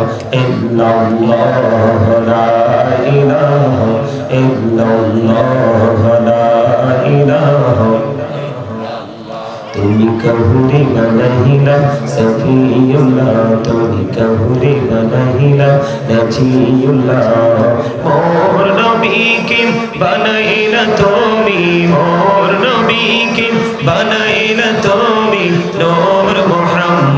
إلا الله لا إله إلا الله لا إله তুমি কহুরে বানাইলা সফিউল্লাহ তুমি কহুরে বানাইলা নজিউল্লাহ মোর নবীকে বানাইলা তুমি মোর নবীকে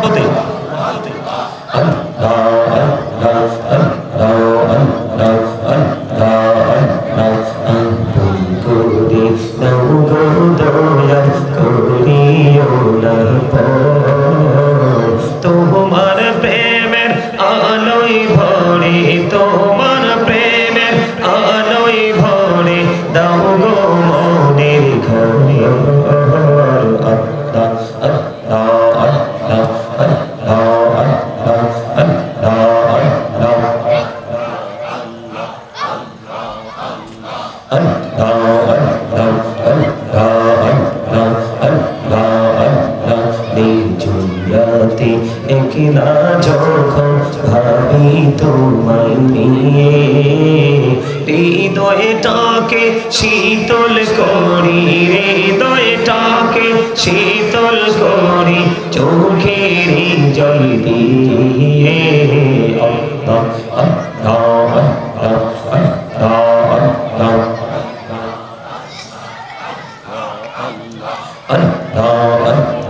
মহাব্বতে একলা যখন ভাবি তোমায় নিয়ে হৃদয়টাকে শীতল করি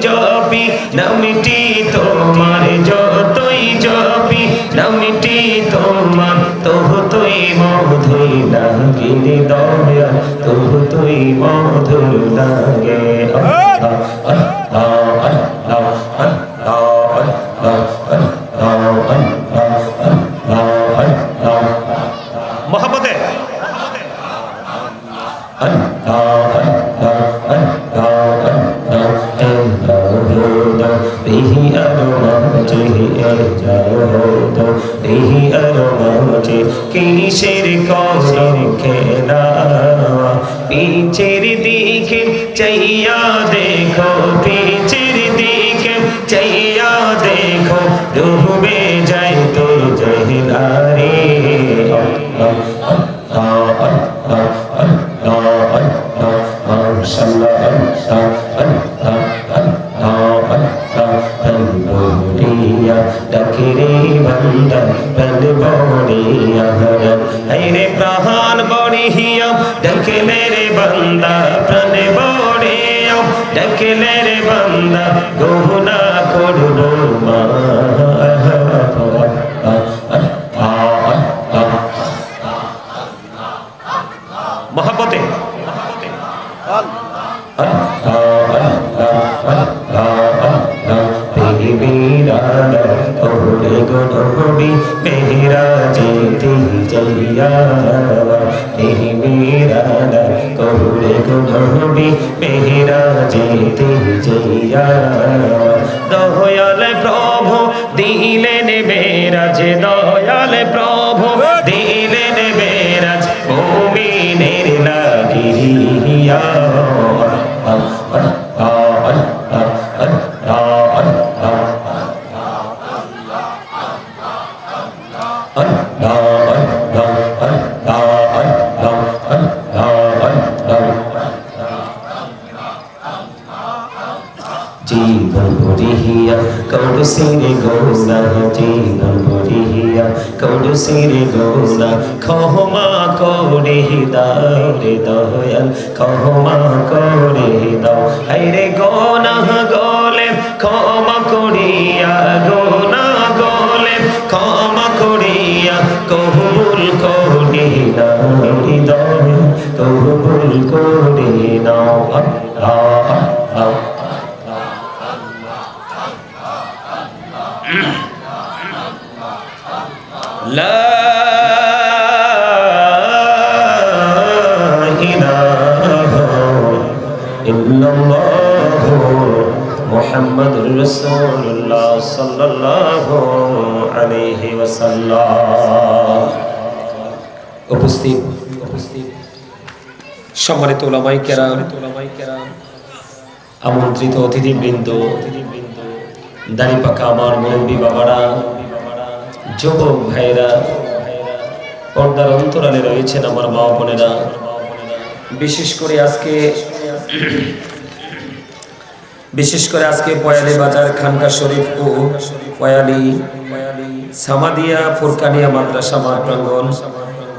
জপি, নামটি তোমার যতই জপি, নামটি তোমার তহ তুই মধুর লাগে দয়া তহ তুই মধুর লাগে আহ আহ। পিছের দিকে চাইয়া দেখো পিছের দিকে চাইয়া দেখো ডুবে যাই তো জহিলারে আল্লাহ আল্লাহ আল্লাহ আল্লাহ আল্লাহ মাশাআল্লাহ বান্দা গহনা করব মা মহাপতে মেহরা যেতে যাইয়া এই কহুরে গুনবি মেহরা যেতে যাইয়া দয়াল প্রভু, দিলেন বেরাজ দয়াল প্রভু, দিলেন বেরাজ মুমিনের লাগিয়া। জীবন ভরিয়া কৌড় সিরে গৌসা জীবন ভরিয়া কৌড় সিরে গৌনা ক্ষমা করে দাও রে দয়াল খহমা করে দাও হাই রে গো না ক্ষমা لا إله إلا الله محمد رسول الله صلى الله عليه وسلم উপস্থিত উপস্থিত সম্মানিত ওলামাই কেরাম আমন্ত্রিত অতিথিবৃন্দ দাড়ি পাকা আমার মুরব্বী বাবারা যুবক ভাইরা, পর্দার অন্তরালে রয়েছেন আমার মা বোনেরা। বিশেষ করে আজকে, বিশেষ করে আজকে পয়ালি বাজার, খানকা শরীফ ও পয়ালি, সামাদিয়া ফুরকানিয়া মাদ্রাসা, মাঠ প্রাঙ্গন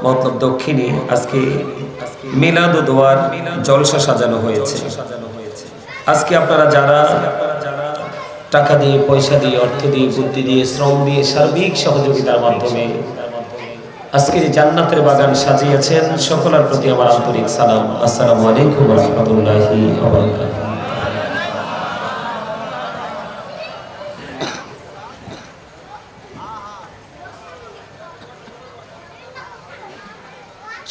মতলব দক্ষিণে আজকে মিলাদ দোয়ার জলসা সাজানো হয়েছে। আজকে আপনারা যারা টাকা দিয়ে, পয়সা দিয়ে, অর্থ দিয়ে, বুদ্ধি দিয়ে, শ্রম দিয়ে সার্বিক সহযোগিতার মাধ্যমে আজকে যে জান্নাতের বাগান সাজিয়েছেন, সকলের প্রতি আমার আন্তরিক সালাম। আসসালামু আলাইকুম রহমতুল্লাহি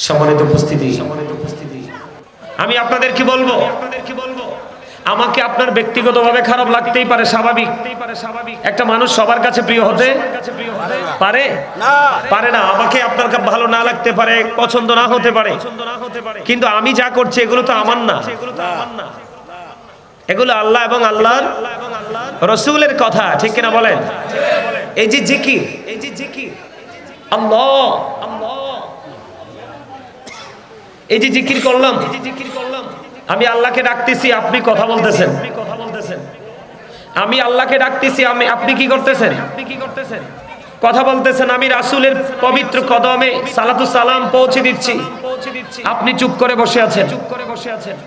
সম্মানিত উপস্থিতি সম্মানিত উপস্থিতি। আমি আপনাদের কি বলব আপনাদের কি বলব? আমাকে আপনার ব্যক্তিগতভাবে খারাপ লাগতেই পারে স্বাভাবিক। একটা মানুষ সবার কাছে প্রিয় হতে পারে? পারে না। আমাকে আপনার ভালো না লাগতে পারে পছন্দ না হতে পারে। কিন্তু আমি যা করছি এগুলো তো আমার না। এগুলো আল্লাহ এবং আল্লাহর রসুলের কথা ঠিক কিনা বলেন? এই যে জিকির এই যে জিকির। আল্লাহ এই যে জিকির করলাম, আমি আল্লাহকে ডাকতেছি, আপনি কথা বলতেছেন। আমি আল্লাহকে ডাকতেছি, আমি আপনি কি করতেছেন? আপনি কি করতেছেন কথা বলতেছেন, আমি রাসূলের পবিত্র কদমে সালাতু সালাম পৌঁছে দিচ্ছি। পৌঁছে দিচ্ছি আপনি চুপ করে বসে আছেন। চুপ করে বসে আছেন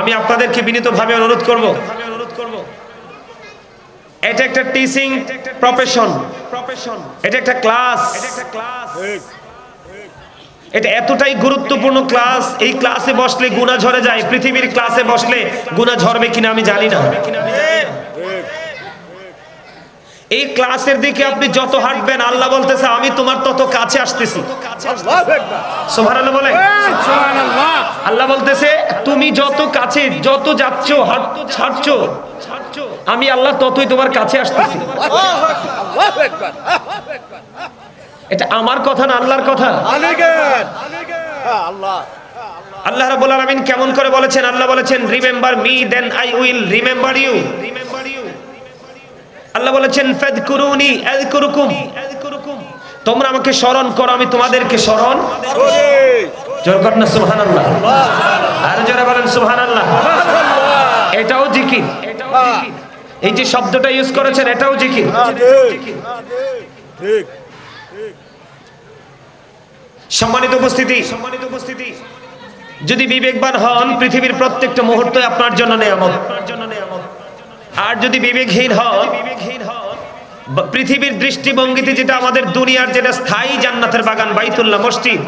আমি আপনাদেরকে বিনীতভাবে অনুরোধ করব। অনুরোধ করব এটা একটা টিচিং প্রফেশন প্রফেশন এটা একটা ক্লাস এটা একটা ক্লাস এটা এতটাই গুরুত্বপূর্ণ ক্লাস, এই ক্লাসে বসলে গুণা ঝরে যায়, পৃথিবীর ক্লাসে বসলে গুণা ঝরবে কিনা আমি জানি না। এই ক্লাসের দিকে আপনি যত হাঁটবেন, আল্লাহ বলতেছে, আমি তোমার তত কাছে আসতেছি। আল্লাহ বলতেছে, তুমি যত কাছে, যত যাচ্ছ, হাঁট ছাড়ছ আমি আল্লাহ ততই তোমার কাছে আসতেছি। এটা আমার কথা না আল্লাহর কথা? আল্লাহ। রাব্বুল আলামিন কেমন করে বলেছেন? আল্লাহ বলেছেন remember me then I will remember you Allah বলেছেন ফাদকুরুনি আযকুরুকুম। তোমরা আমাকে স্মরণ করো আমি তোমাদেরকে স্মরণ জোর কর না সুবহানাল্লাহ। আর জোরে বলেন সুবহানাল্লাহ। এটাও জিকির। এটাও জিকির এই যে শব্দটা ইউজ করেছেন এটাও জিকির। সম্মানিত উপস্থিতি সম্মানিত উপস্থিতি। যদি বিবেকবান হন পৃথিবীর প্রত্যেকটা মুহূর্ত আপনার জন্য নেয়ামত। আর যদি বিবেকহীন হন বা- পৃথিবীর দৃষ্টিভঙ্গিতে যেটা আমাদের দুনিয়ার যেটা স্থায়ী জান্নাতের বাগান বাইতুল্লাহ মসজিদ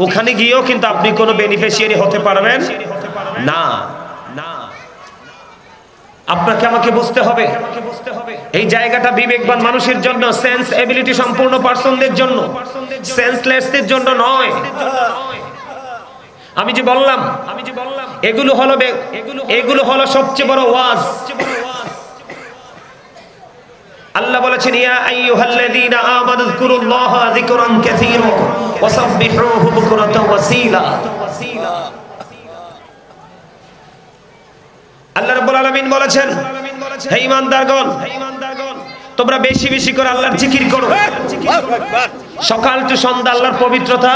ওখানে গিয়েও কিন্তু আপনি কোনো বেনিফিশিয়ারি হতে পারবেন না। আপনাকে আমাকে বুঝতে হবে। এই জায়গাটা বিবেকবান মানুষের জন্য সেন্স এবিলিটি সম্পূর্ণ পার্সনদের জন্য। সেন্সলেসদের জন্য নয়। আমি যে বললাম আমি যে বললাম এগুলো হলো এগুলো হলো সবচেয়ে বড় ওয়াজ। আল্লাহ বলেছেন, ইয়া আইয়ুহাল্লাযীনা আমানু যকুরুল্লাহা যিকরান কাসীরা ওয়াসাব্বিহুহু বুকরাতাও ওয়াসীলা। আল্লাহ রাব্বুল আলামিন বলেছেন হে ইমানদারগণ তোমরা বেশি বেশি করে আল্লাহর জিকির করো। সকাল টু সন্ধ্যা আল্লাহর পবিত্রতা।